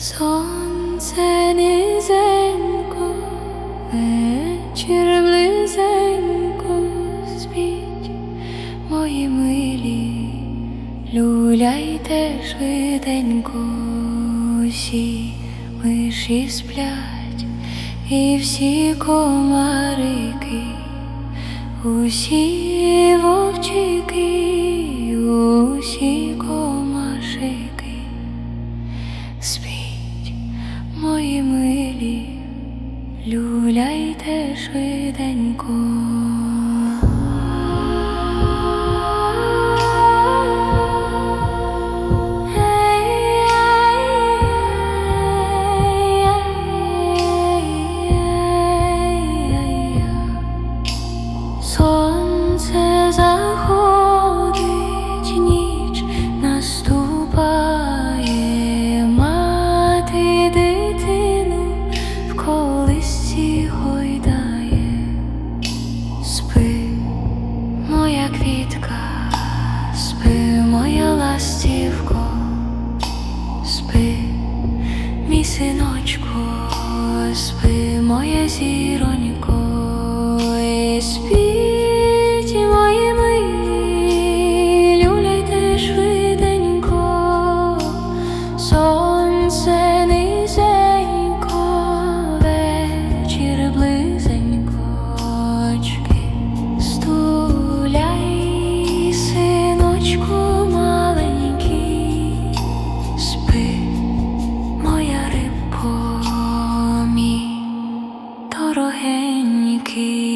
Сонце низенько, вечір близенько спіть, мої милі, люляйте швиденько, усі миші сплять, і всі комарики, усі вовчики. Мої милі, люляйте швиденько. Спи, моя квітка, дорогенький.